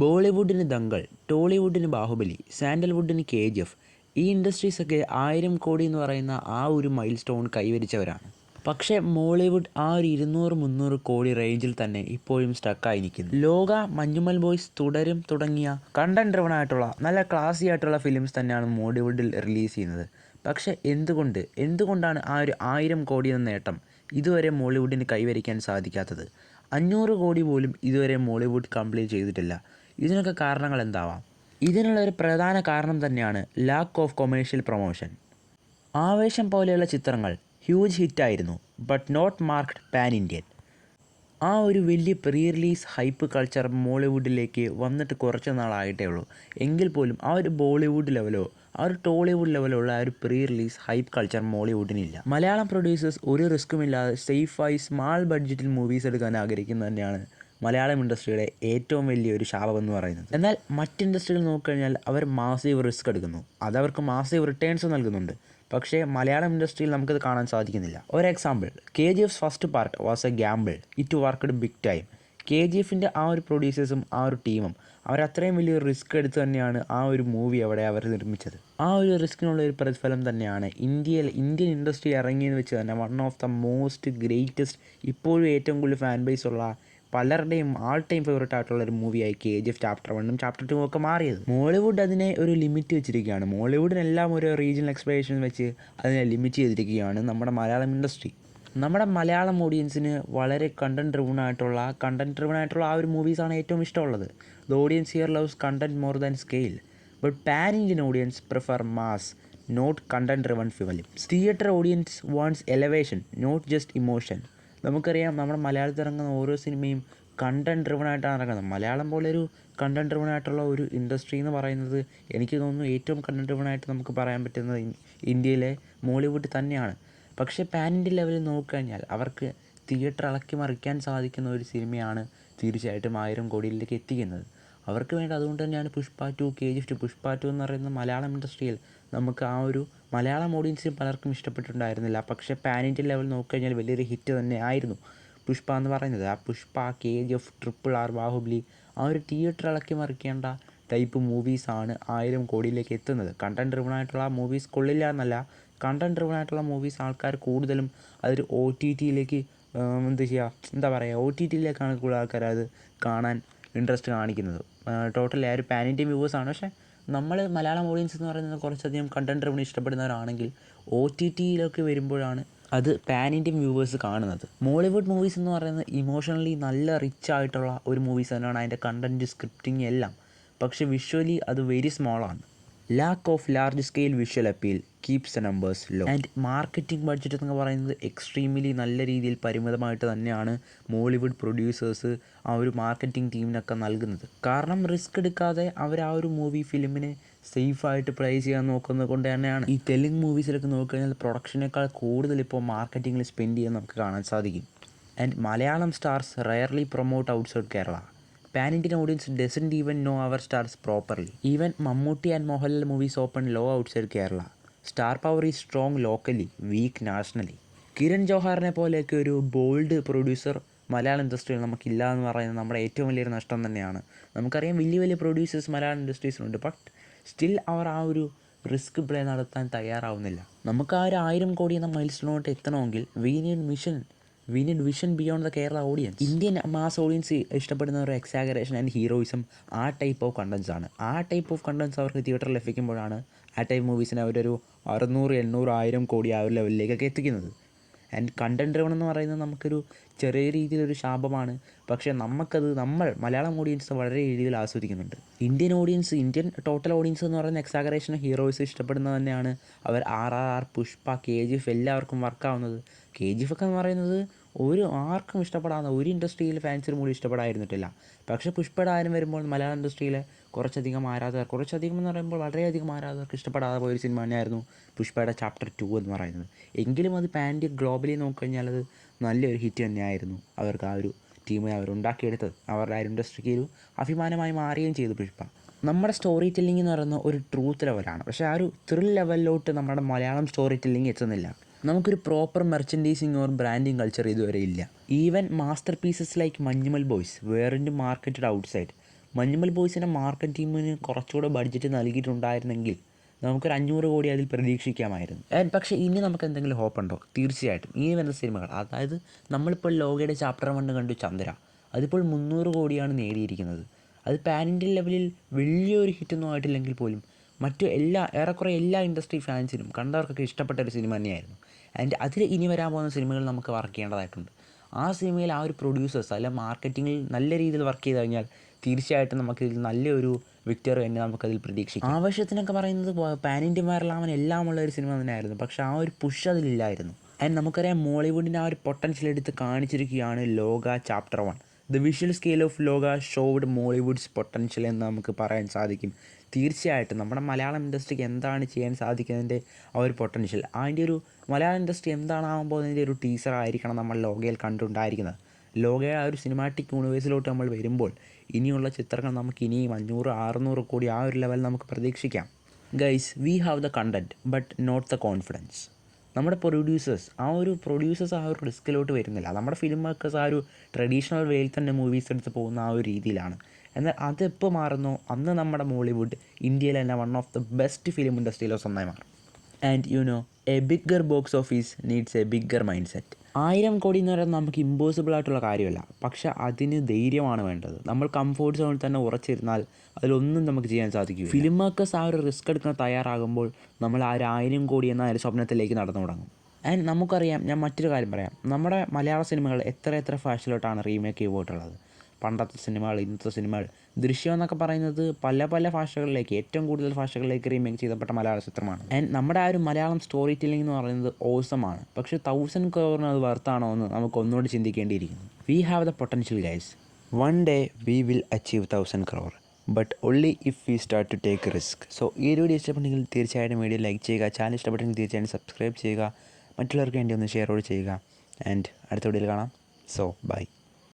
ബോളിവുഡിന് ദങ്കൾ ടോളിവുഡിന് ബാഹുബലി സാൻഡൽവുഡിന് K G F ഈ ഇൻഡസ്ട്രീസൊക്കെ ആയിരം കോടി എന്ന് പറയുന്ന ആ ഒരു മൈൽ സ്റ്റോൺ കൈവരിച്ചവരാണ്. പക്ഷേ മോളിവുഡ് ആ ഒരു ഇരുന്നൂറ് മുന്നൂറ് കോടി റേഞ്ചിൽ തന്നെ ഇപ്പോഴും സ്റ്റക്കായി നിൽക്കുന്നു. ലോക മഞ്ഞുമൽ ബോയ്സ് തുടരും തുടങ്ങിയ കണ്ടന്റ് ഡ്രിവൺ ആയിട്ടുള്ള നല്ല ക്ലാസി ആയിട്ടുള്ള ഫിലിംസ് തന്നെയാണ് മോളിവുഡിൽ റിലീസ് ചെയ്യുന്നത്. പക്ഷേ എന്തുകൊണ്ട് എന്തുകൊണ്ടാണ് ആ ഒരു ആയിരം കോടി എന്ന നേട്ടം ഇതുവരെ മോളിവുഡിന് കൈവരിക്കാൻ സാധിക്കാത്തത്? അഞ്ഞൂറ് കോടി പോലും ഇതുവരെ മോളിവുഡ് കംപ്ലീറ്റ് ചെയ്തിട്ടില്ല. ഇതിനൊക്കെ കാരണങ്ങൾ എന്താവാം? ഇതിനുള്ള ഒരു പ്രധാന കാരണം തന്നെയാണ് ലാക്ക് ഓഫ് കൊമേഴ്ഷ്യൽ പ്രൊമോഷൻ ആവേശം പോലെയുള്ള ചിത്രങ്ങൾ huge ഹിറ്റായിരുന്നു but not marked pan Indian ആ ഒരു വലിയ പ്രീ റിലീസ് ഹൈപ്പ് കൾച്ചർ മോളിവുഡിലേക്ക് വന്നിട്ട് കുറച്ച് നാളായിട്ടേ ഉള്ളൂ. എങ്കിൽ പോലും ആ ഒരു ബോളിവുഡ് ലെവലോ ആ ഒരു ടോളിവുഡ് ലെവലോ ഉള്ള ആ ഒരു പ്രീ റിലീസ് ഹൈപ്പ് കൾച്ചർ മോളിവുഡിനില്ല. മലയാളം പ്രൊഡ്യൂസേഴ്സ് ഒരു റിസ്ക്കുമില്ലാതെ സേഫായി സ്മാൾ ബഡ്ജറ്റിൽ മൂവീസ് എടുക്കാൻ ആഗ്രഹിക്കുന്നത് തന്നെയാണ് മലയാളം ഇൻഡസ്ട്രിയുടെ ഏറ്റവും വലിയ ഒരു ശാപം എന്ന് പറയുന്നത്. എന്നാൽ മറ്റ് ഇൻഡസ്ട്രികൾ നോക്കിക്കഴിഞ്ഞാൽ അവർ മാസീവ് റിസ്ക് എടുക്കുന്നു. അതവർക്ക് മാസീവ് റിട്ടേൺസ് നൽകുന്നുണ്ട്. പക്ഷേ മലയാളം ഇൻഡസ്ട്രിയിൽ നമുക്കത് കാണാൻ സാധിക്കുന്നില്ല. ഒരു example K G F first part was a gamble it worked big time K G എഫിന്റെ ആ ഒരു പ്രൊഡ്യൂസേഴ്സും ആ ഒരു ടീമും അവർ അത്രയും വലിയൊരു റിസ്ക് എടുത്ത് തന്നെയാണ് ആ ഒരു മൂവി അവിടെ അവർ നിർമ്മിച്ചത്. ആ ഒരു റിസ്കിനുള്ള ഒരു പ്രതിഫലം തന്നെയാണ് ഇന്ത്യയിൽ ഇന്ത്യൻ ഇൻഡസ്ട്രി ഇറങ്ങിയെന്ന് വെച്ച് തന്നെ one of the most greatest ഇപ്പോഴും ഏറ്റവും കൂടുതൽ ഫാൻ ബേസ് ഉള്ള പലരുടെയും ആൾ ടൈം ഫേവറേറ്റ് ആയിട്ടുള്ള ഒരു മൂവിയായി കെ ജി എഫ് ചാപ്റ്റർ വണ്ണും ചാപ്റ്റർ ടു ഒക്കെ മാറിയത്. മോളിവുഡ് അതിനെ ഒരു ലിമിറ്റ് വെച്ചിരിക്കുകയാണ്. മോളിവുഡിനെല്ലാം ഒരു റീജിയണൽ എക്സ്പ്ലനേഷൻ വെച്ച് അതിനെ ലിമിറ്റ് ചെയ്തിരിക്കുകയാണ് നമ്മുടെ മലയാളം ഇൻഡസ്ട്രി നമ്മുടെ മലയാളം ഓഡിയൻസിന് വളരെ കണ്ടന്റ് ഡ്രിവൺ ആയിട്ടുള്ള കണ്ടന്റ് ഡ്രിവൺ ആയിട്ടുള്ള ആ ഒരു മൂവീസാണ് ഏറ്റവും ഇഷ്ടമുള്ളത്. The audience here loves content more than scale but pan Indian audience prefer mass not content driven films theatre audience wants elevation not just emotion നമുക്കറിയാം നമ്മുടെ മലയാളത്തിൽ ഇറങ്ങുന്ന ഓരോ സിനിമയും കണ്ടന്റ് ഡ്രിവൺ ആയിട്ടാണ് ഇറങ്ങുന്നത്. മലയാളം പോലെ ഒരു കണ്ടന്റ് ഡ്രിവൺ ആയിട്ടുള്ള ഒരു ഇൻഡസ്ട്രി എന്ന് പറയുന്നത് എനിക്ക് തോന്നുന്നു ഏറ്റവും കണ്ടന്റ് ഡ്രിവൺ ആയിട്ട് നമുക്ക് പറയാൻ പറ്റുന്നത് ഇന്ത്യയിലെ മോളിവുഡ് തന്നെയാണ്. പക്ഷേ പാൻ ഇന്ത്യ ലെവലിൽ നോക്കിക്കഴിഞ്ഞാൽ അവർക്ക് തിയേറ്റർ ഇളക്കി മറിക്കാൻ സാധിക്കുന്ന ഒരു സിനിമയാണ് തീർച്ചയായിട്ടും ആയിരം കോടിയിലേക്ക് എത്തിക്കുന്നത്. അവർക്ക് വേണ്ടി അതുകൊണ്ട് തന്നെയാണ് Pushpa two K G F Pushpa two എന്ന് പറയുന്ന മലയാളം ഇൻഡസ്ട്രിയിൽ നമുക്ക് ആ ഒരു മലയാളം ഓഡിയൻസിന് പലർക്കും ഇഷ്ടപ്പെട്ടിട്ടുണ്ടായിരുന്നില്ല. പക്ഷേ പാൻ ഇന്ത്യൻ ലെവൽ നോക്കിക്കഴിഞ്ഞാൽ വലിയൊരു ഹിറ്റ് തന്നെ ആയിരുന്നു പുഷ്പ എന്ന് പറയുന്നത്. ആ Pushpa K G F triple R Baahubali ആ ഒരു തിയേറ്റർ ഇളക്കി മറിക്കേണ്ട ടൈപ്പ് മൂവീസാണ് ആയിരം കോടിയിലേക്ക് എത്തുന്നത്. കണ്ടന്റ് ഡ്രിവൺ ആയിട്ടുള്ള മൂവീസ് കൊള്ളില്ല എന്നല്ല. കണ്ടന്റ് ഡ്രിവൺ ആയിട്ടുള്ള മൂവീസ് ആൾക്കാർ കൂടുതലും അതൊരു ഒ ടി ടിയിലേക്ക് എന്താ ചെയ്യുക എന്താ പറയുക ഒ ടി ടിയിലേക്കാണ് കൂടുതൽ ആൾക്കാർ അത് കാണാൻ ഇൻട്രസ്റ്റ് കാണിക്കുന്നത്. ടോട്ടലി ആ ഒരു പാൻ ഇന്ത്യൻ വ്യൂവേഴ്സാണ് പക്ഷേ നമ്മൾ മലയാളം ഓഡിയൻസ് എന്ന് പറയുന്നത് കുറച്ചധികം കണ്ടന്റ് റവന്യൂ ഇഷ്ടപ്പെടുന്നവരാണെങ്കിൽ ഒ ടി ടിയിലൊക്കെ വരുമ്പോഴാണ് അത് പാൻ ഇന്ത്യൻ വ്യൂവേഴ്സ് കാണുന്നത്. മോളിവുഡ് മൂവീസ് എന്ന് പറയുന്നത് ഇമോഷണലി നല്ല റിച്ച് ആയിട്ടുള്ള ഒരു മൂവീസ് തന്നെയാണ് അതിന്റെ കണ്ടന്റ് സ്ക്രിപ്റ്റിംഗ് എല്ലാം. പക്ഷേ വിഷ്വലി അത് very സ്മോളാണ് lack of large scale visual appeal keeps the numbers low and marketing budget എന്നൊക്കെ പറയുന്നത് എക്സ്ട്രീംലി നല്ല രീതിയിൽ പരിമിതമായിട്ട് തന്നെയാണ് മോളിവുഡ് പ്രൊഡ്യൂസേഴ്സ് ആ ഒരു മാർക്കറ്റിംഗ് ടീമിനൊക്കെ നൽകുന്നത്. കാരണം റിസ്ക് എടുക്കാതെ അവർ ആ ഒരു മൂവി ഫിലിമിനെ സേഫായിട്ട് പ്ലേ ചെയ്യാൻ നോക്കുന്നത് കൊണ്ട് തന്നെയാണ്. ഈ തെലുങ്ക് മൂവീസിലൊക്കെ നോക്കിക്കഴിഞ്ഞാൽ പ്രൊഡക്ഷനേക്കാൾ കൂടുതൽ ഇപ്പോൾ മാർക്കറ്റിങ്ങിൽ സ്പെൻഡ് ചെയ്യാൻ നമുക്ക് കാണാൻ സാധിക്കും. And Malayalam stars rarely promote outside Kerala pan Indian audience doesn't even know our stars properly even Mammootty and Mohanlal movies open low outside Kerala star power is strong locally weak nationally Kiran ജോഹാറിനെ പോലെയൊക്കെ ഒരു bold producer Malayalam ഇൻഡസ്ട്രിയിൽ നമുക്കില്ല എന്ന് പറയുന്നത് നമ്മുടെ ഏറ്റവും വലിയൊരു നഷ്ടം തന്നെയാണ്. നമുക്കറിയാം വലിയ വലിയ പ്രൊഡ്യൂസേഴ്സ് മലയാളം ഇൻഡസ്ട്രീസിലുണ്ട് ബട്ട് സ്റ്റിൽ അവർ ആ ഒരു റിസ്ക് പ്ലേ നടത്താൻ തയ്യാറാവുന്നില്ല. നമുക്ക് ആ ഒരു ആയിരം കോടി എന്ന മൈൽ സ്റ്റോണിലോട്ട് എത്തണമെങ്കിൽ we need mission we need vision beyond the Kerala audience Indian mass audience ഇഷ്ടപ്പെടുന്ന ഒരു എക്സാഗറേഷൻ ആൻഡ് ഹീറോയിസം ആ ടൈപ്പ് ഓഫ് കണ്ടൻസ് ആണ്. ആ ടൈപ്പ് ഓഫ് കണ്ടൻസ് അവർക്ക് തിയേറ്ററിൽ എത്തിക്കുമ്പോഴാണ് ആ ടൈപ്പ് മൂവീസിനെ അവരൊരു അറുന്നൂറ് എണ്ണൂറ് ആയിരം കോടി ആ ഒരു ലെവലിലേക്കൊക്കെ എത്തിക്കുന്നത്. ആൻഡ് കണ്ടന്റ് ഡ്രിവൺ എന്ന് പറയുന്നത് നമുക്കൊരു ചെറിയ രീതിയിലൊരു ശാപമാണ്. പക്ഷേ നമുക്കത് നമ്മൾ മലയാളം ഓഡിയൻസ് വളരെ രീതിയിൽ ആസ്വദിക്കുന്നുണ്ട്. Indian audience Indian total audience എന്ന് പറയുന്ന എക്സാഗറേഷൻ ഹീറോയിസ് ഇഷ്ടപ്പെടുന്നത് തന്നെയാണ് അവർ R R R Pushpa K G F എല്ലാവർക്കും വർക്കാവുന്നത് കെ ജി എഫ് ഒക്കെ എന്ന് പറയുന്നത് ഒരു ആർക്കും ഇഷ്ടപ്പെടാവുന്ന ഒരു ഇൻഡസ്ട്രിയിൽ ഫാൻസിന് കൂടി ഇഷ്ടപ്പെടാതിരുന്നിട്ടില്ല. പക്ഷേ പുഷ്പയുടെ ആരും വരുമ്പോൾ മലയാളം ഇൻഡസ്ട്രിയിലെ കുറച്ചധികം ആരാധകർ കുറച്ചധികം എന്ന് പറയുമ്പോൾ വളരെയധികം ആരാധകർക്ക് ഇഷ്ടപ്പെടാതെ പോയൊരു സിനിമ തന്നെയായിരുന്നു പുഷ്പയുടെ ചാപ്റ്റർ ടു എന്ന് പറയുന്നത്. എങ്കിലും അത് പാൻഡ്യ ഗ്ലോബലി നോക്കിക്കഴിഞ്ഞാൽ അത് നല്ലൊരു ഹിറ്റ് തന്നെയായിരുന്നു. അവർക്ക് ആ ഒരു ടീമിനെ അവരുണ്ടാക്കിയെടുത്തത്. അവരുടെ ആ ഇൻഡസ്ട്രിക്ക് ഒരു അഭിമാനമായി മാറുകയും ചെയ്തു പുഷ്പ. നമ്മുടെ സ്റ്റോറി ടെല്ലിംഗ് എന്ന് പറയുന്ന ഒരു ട്രൂത്ത് ലെവലാണ് പക്ഷേ ആ ഒരു ത്രിൽ ലെവലിലോട്ട് നമ്മുടെ മലയാളം സ്റ്റോറി ടെല്ലിംഗ് എത്തുന്നില്ല. നമുക്കൊരു proper merchandising or branding culture ഇതുവരെ ഇല്ല. Even masterpieces like Manjummel Boys weren't marketed outside Manjummel ബോയ്സിന്റെ market ടീമിന് കുറച്ചുകൂടെ ബഡ്ജറ്റ് നൽകിയിട്ടുണ്ടായിരുന്നെങ്കിൽ നമുക്കൊരു അഞ്ഞൂറ് കോടി അതിൽ പ്രതീക്ഷിക്കാമായിരുന്നു. പക്ഷേ ഇനി നമുക്ക് എന്തെങ്കിലും ഹോപ്പുണ്ടോ തീർച്ചയായിട്ടും. ഇനി വരുന്ന സിനിമകൾ അതായത് നമ്മളിപ്പോൾ ലോകയുടെ ചാപ്റ്റർ വണ് കണ്ടു ചന്ദ്ര. അതിപ്പോൾ മുന്നൂറ് കോടിയാണ് നേടിയിരിക്കുന്നത്. അത് പാൻ ഇന്ത്യൻ ലെവലിൽ വലിയൊരു ഹിറ്റൊന്നും ആയിട്ടില്ലെങ്കിൽ പോലും മറ്റു എല്ലാ ഏറെക്കുറെ എല്ലാ ഇൻഡസ്ട്രി ഫാൻസിനും കണ്ടവർക്കൊക്കെ ഇഷ്ടപ്പെട്ട ഒരു സിനിമ തന്നെയായിരുന്നു. ആൻഡ് അതിൽ ഇനി വരാൻ പോകുന്ന സിനിമകൾ നമുക്ക് വർക്ക് ചെയ്യേണ്ടതായിട്ടുണ്ട്. ആ സിനിമയിൽ ആ ഒരു പ്രൊഡ്യൂസേഴ്സ് അല്ല മാർക്കറ്റിങ്ങിൽ നല്ല രീതിയിൽ വർക്ക് ചെയ്ത് കഴിഞ്ഞാൽ തീർച്ചയായിട്ടും നമുക്ക് നല്ലൊരു വിക്ടർ തന്നെ നമുക്കതിൽ പ്രതീക്ഷിക്കാം. ആവശ്യത്തിനൊക്കെ പറയുന്നത് പാൻ ഇന്ത്യൻ എല്ലാം ഉള്ള ഒരു സിനിമ തന്നെയായിരുന്നു. പക്ഷേ ആ ഒരു പുഷ് അതിലില്ലായിരുന്നു. ആൻഡ് നമുക്കറിയാം മോളിവുഡിന്റെ ആ ഒരു പൊട്ടൻഷ്യൽ എടുത്ത് കാണിച്ചിരിക്കുകയാണ് Lokah chapter one the visual scale of Lokah showed Mollywood's potential എന്ന് നമുക്ക് പറയാൻ സാധിക്കും. തീർച്ചയായിട്ടും നമ്മുടെ മലയാളം ഇൻഡസ്ട്രിക്ക് എന്താണ് ചെയ്യാൻ സാധിക്കുന്നതിന്റെ ആ ഒരു പൊട്ടൻഷ്യൽ അതിന്റെ ഒരു മലയാളം ഇൻഡസ്ട്രി എന്താണാവാൻ പോകുന്നതിന്റെ ഒരു ടീസർ ആയിരിക്കണം നമ്മൾ ലോകയിൽ കണ്ടുണ്ടായിരിക്കുന്നത്. ലോകയെ ആ ഒരു സിനിമാറ്റിക് യൂണിവേഴ്സിലോട്ട് നമ്മൾ വരുമ്പോൾ ഇനിയുള്ള ചിത്രങ്ങൾ നമുക്ക് ഇനിയും അഞ്ഞൂറ് അറുന്നൂറ് കോടി ആ ഒരു ലെവൽ നമുക്ക് പ്രതീക്ഷിക്കാം. Guys we have the content but not the confidence നമ്മുടെ പ്രൊഡ്യൂസേഴ്സ് ആ ഒരു പ്രൊഡ്യൂസേഴ്സ് ആ ഒരു റിസ്കിലോട്ട് വരുന്നില്ല. നമ്മുടെ ഫിലിം മേക്കേഴ്സ് ആ ഒരു ട്രഡീഷണൽ വേയിൽ തന്നെ മൂവീസ് എടുത്ത് പോകുന്ന ആ ഒരു രീതിയിലാണ്. എന്നാൽ അതെപ്പോൾ മാറുന്നു? അന്ന് നമ്മുടെ മോളിവുഡ് ഇന്ത്യയിലെ തന്നെ one of the best film ഇൻഡസ്ട്രിയിലോ സ്വന്തമായി മാറും. And you know a bigger box office needs a bigger mindset ആയിരം കോടി എന്ന് പറയുന്നത് നമുക്ക് ഇമ്പോസിബിൾ ആയിട്ടുള്ള കാര്യമല്ല. പക്ഷെ അതിന് ധൈര്യമാണ് വേണ്ടത്. നമ്മൾ കംഫോർട്ട് സോണിൽ തന്നെ ഉറച്ചിരുന്നാൽ അതിലൊന്നും നമുക്ക് ചെയ്യാൻ സാധിക്കും ഫിലിം മേക്കേഴ്സ് ആ ഒരു റിസ്ക് എടുക്കാൻ തയ്യാറാകുമ്പോൾ നമ്മൾ ആ ഒരു ആയിരം കോടി എന്ന ഒരു സ്വപ്നത്തിലേക്ക് നടന്നു തുടങ്ങും. ആൻഡ് നമുക്കറിയാം ഞാൻ മറ്റൊരു കാര്യം പറയാം. നമ്മുടെ മലയാള സിനിമകൾ എത്ര എത്ര ഫാഷനിലോട്ടാണ് റീമേക്ക് ചെയ്ത് പോയിട്ടുള്ളത് പണ്ടത്തെ സിനിമകൾ ഇന്നത്തെ സിനിമകൾ. ദൃശ്യം എന്നൊക്കെ പറയുന്നത് പല പല ഭാഷകളിലേക്ക് ഏറ്റവും കൂടുതൽ ഭാഷകളിലേക്ക് റീമേക്ക് ചെയ്തപ്പെട്ട മലയാള ചിത്രമാണ്. ആൻഡ് നമ്മുടെ ആ ഒരു മലയാളം സ്റ്റോറി ടെല്ലിംഗ് എന്ന് പറയുന്നത് ഓസമാണ് പക്ഷേ തൗസൻഡ് ക്രോറിന് അത് വർത്താണോ എന്ന് നമുക്ക് ഒന്നുകൂടി ചിന്തിക്കേണ്ടിയിരിക്കുന്നു. We have the potential guys one day we will achieve thousand crore but only if we start to take risk so ഈ ഒരു വീഡിയോ ഇഷ്ടപ്പെട്ടെങ്കിൽ തീർച്ചയായിട്ടും വീഡിയോ ലൈക്ക് ചെയ്യുക ചാനൽ ഇഷ്ടപ്പെട്ടെങ്കിൽ തീർച്ചയായിട്ടും സബ്സ്ക്രൈബ് ചെയ്യുക മറ്റുള്ളവർക്ക് വേണ്ടി ഒന്ന് ഷെയർ ചെയ്യുക. ആൻഡ് അടുത്ത വീഡിയോയിൽ കാണാം. So by